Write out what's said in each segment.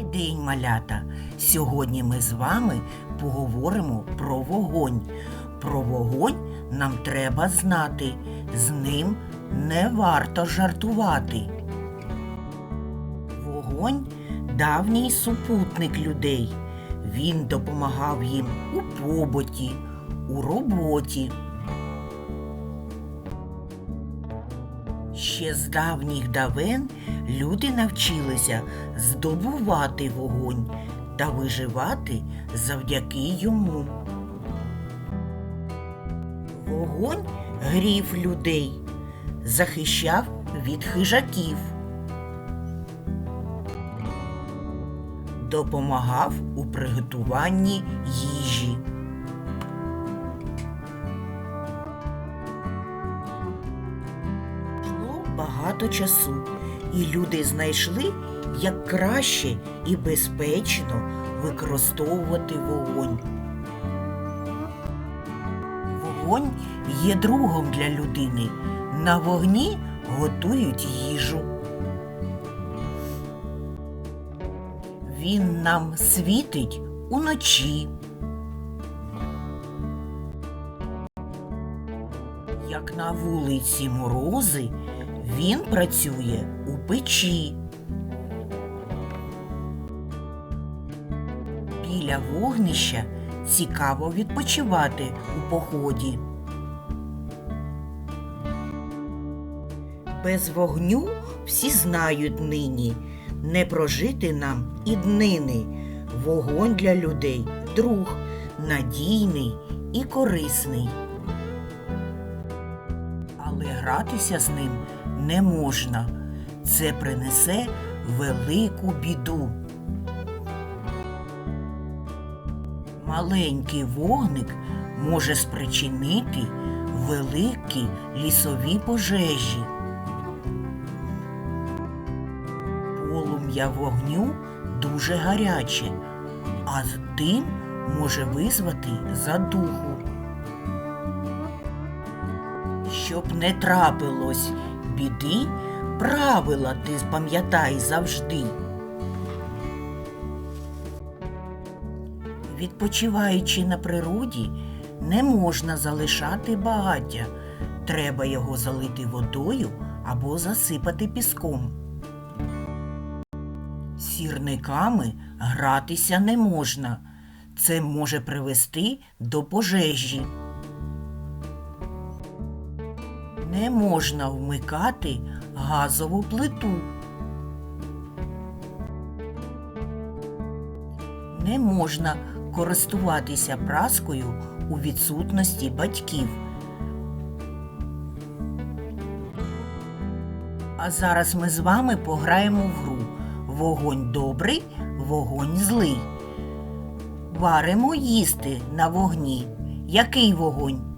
Добрий день, малята! Сьогодні ми з вами поговоримо про вогонь. Про вогонь нам треба знати. З ним не варто жартувати. Вогонь давній супутник людей. Він допомагав їм у побуті, у роботі. Ще з давніх давен люди навчилися здобувати вогонь та виживати завдяки йому. Вогонь грів людей, захищав від хижаків, допомагав у приготуванні їжі. Багато часу, і люди знайшли, як краще і безпечно використовувати вогонь. Вогонь є другом для людини. На вогні готують їжу. Він нам світить уночі. Як на вулиці морози, він працює у печі. Біля вогнища цікаво відпочивати у поході. Без вогню всі знають нині, не прожити нам і днини. Вогонь для людей друг, надійний і корисний. Але гратися з ним не можна. Це принесе велику біду. Маленький вогник може спричинити великі лісові пожежі. Полум'я вогню дуже гаряче, а з тим може визвати задуху. Щоб не трапилось біди, правила ти пам'ятай завжди. Відпочиваючи на природі, не можна залишати багаття. Треба його залити водою або засипати піском. Сірниками гратися не можна. Це може привести до пожежі. Не можна вмикати газову плиту. Не можна користуватися праскою у відсутності батьків. А зараз ми з вами пограємо в гру Вогонь добрий, вогонь злий. Варимо їсти на вогні. Який вогонь?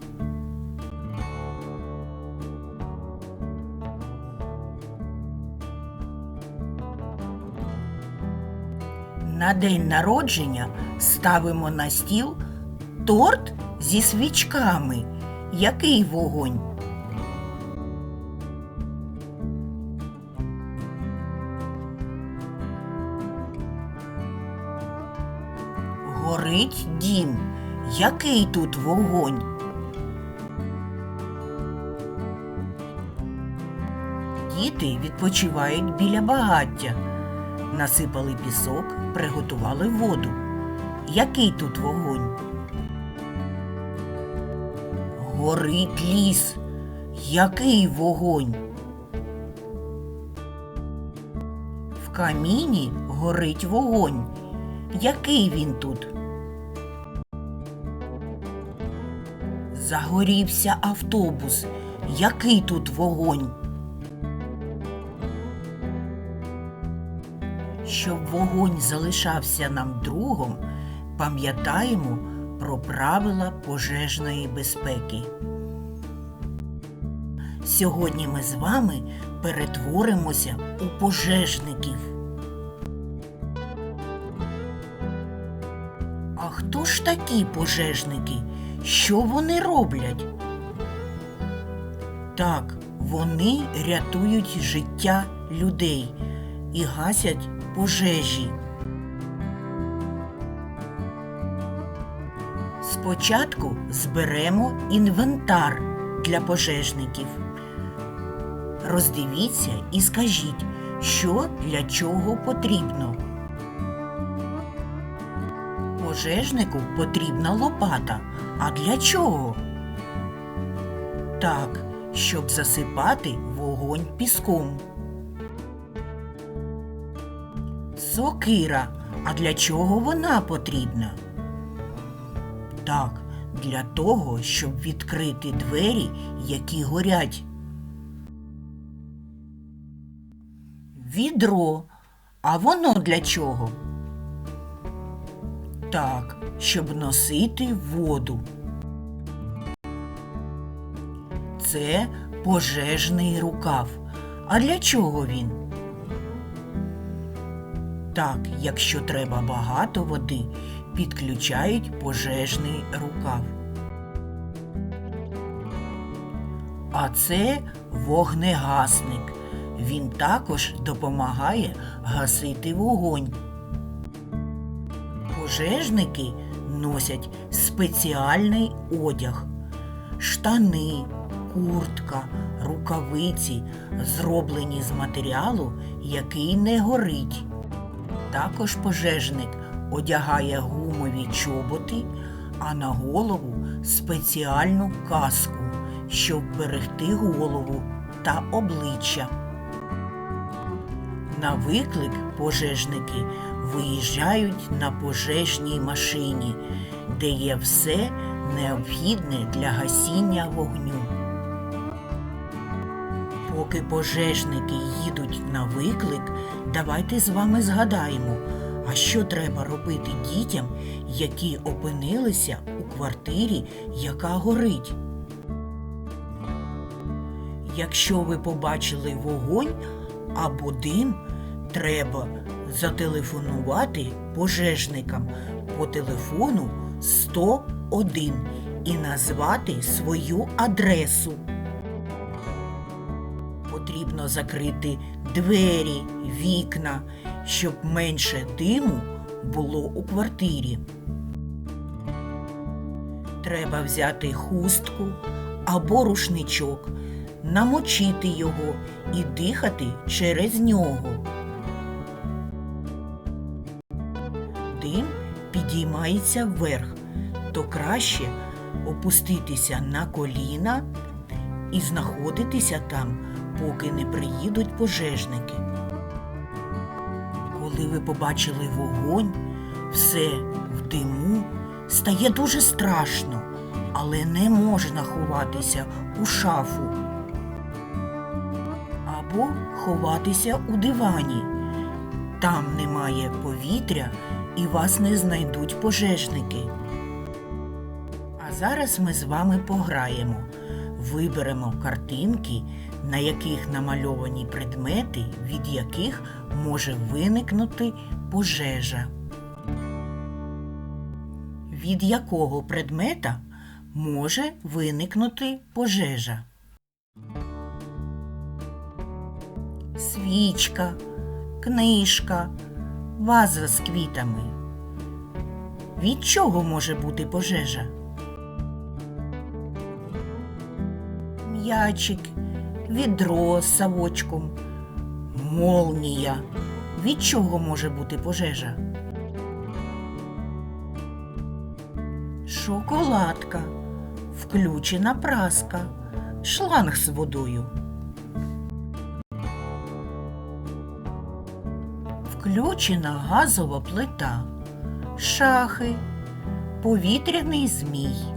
На день народження ставимо на стіл торт зі свічками. Який вогонь? Горить дім. Який тут вогонь? Діти відпочивають біля багаття. Насипали пісок, приготували воду. Який тут вогонь? Горить ліс. Який вогонь? В каміні горить вогонь. Який він тут? Загорівся автобус. Який тут вогонь? Вогонь залишався нам другом, пам'ятаємо про правила пожежної безпеки. Сьогодні ми з вами перетворимося у пожежників. А хто ж такі пожежники? Що вони роблять? Так, вони рятують життя людей і гасять пожежі. Спочатку зберемо інвентар для пожежників. Роздивіться і скажіть, що для чого потрібно. Пожежнику потрібна лопата. А для чого? Так, щоб засипати вогонь піском. Сокира. А для чого вона потрібна? Так, для того, щоб відкрити двері, які горять. Відро. А воно для чого? Так, щоб носити воду. Це пожежний рукав. А для чого він? Так, якщо треба багато води, підключають пожежний рукав. А це вогнегасник. Він також допомагає гасити вогонь. Пожежники носять спеціальний одяг, штани, куртка, рукавиці, зроблені з матеріалу, який не горить. Також пожежник одягає гумові чоботи, а на голову спеціальну каску, щоб берегти голову та обличчя. На виклик пожежники виїжджають на пожежній машині, де є все необхідне для гасіння вогню. Поки пожежники їдуть на виклик, давайте з вами згадаємо, а що треба робити дітям, які опинилися у квартирі, яка горить. Якщо ви побачили вогонь або дим, треба зателефонувати пожежникам по телефону 101 і назвати свою адресу. Потрібно закрити двері, вікна, щоб менше диму було у квартирі. Треба взяти хустку або рушничок, намочити його і дихати через нього. Дим підіймається вверх, то краще опуститися на коліна і знаходитися там, поки не приїдуть пожежники. Коли ви побачили вогонь, все в диму, стає дуже страшно, але не можна ховатися у шафу або ховатися у дивані. Там немає повітря і вас не знайдуть пожежники. А зараз ми з вами пограємо. Виберемо картинки, на яких намальовані предмети, від яких може виникнути пожежа. Від якого предмета може виникнути пожежа? Свічка, книжка, ваза з квітами. Від чого може бути пожежа? М'ячик, відро з савочком, молнія. Від чого може бути пожежа? Шоколадка, включена праска, шланг з водою. Включена газова плита, шахи, повітряний змій.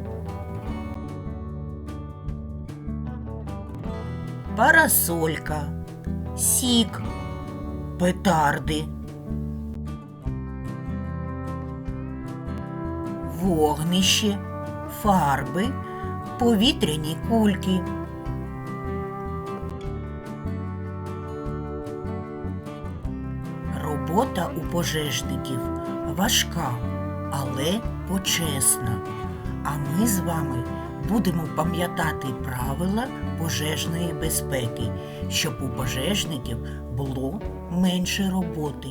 Парасолька, сік, петарди, вогнище, фарби, повітряні кульки. Робота у пожежників важка, але почесна. А ми з вами будемо пам'ятати правила пожежної безпеки, щоб у пожежників було менше роботи.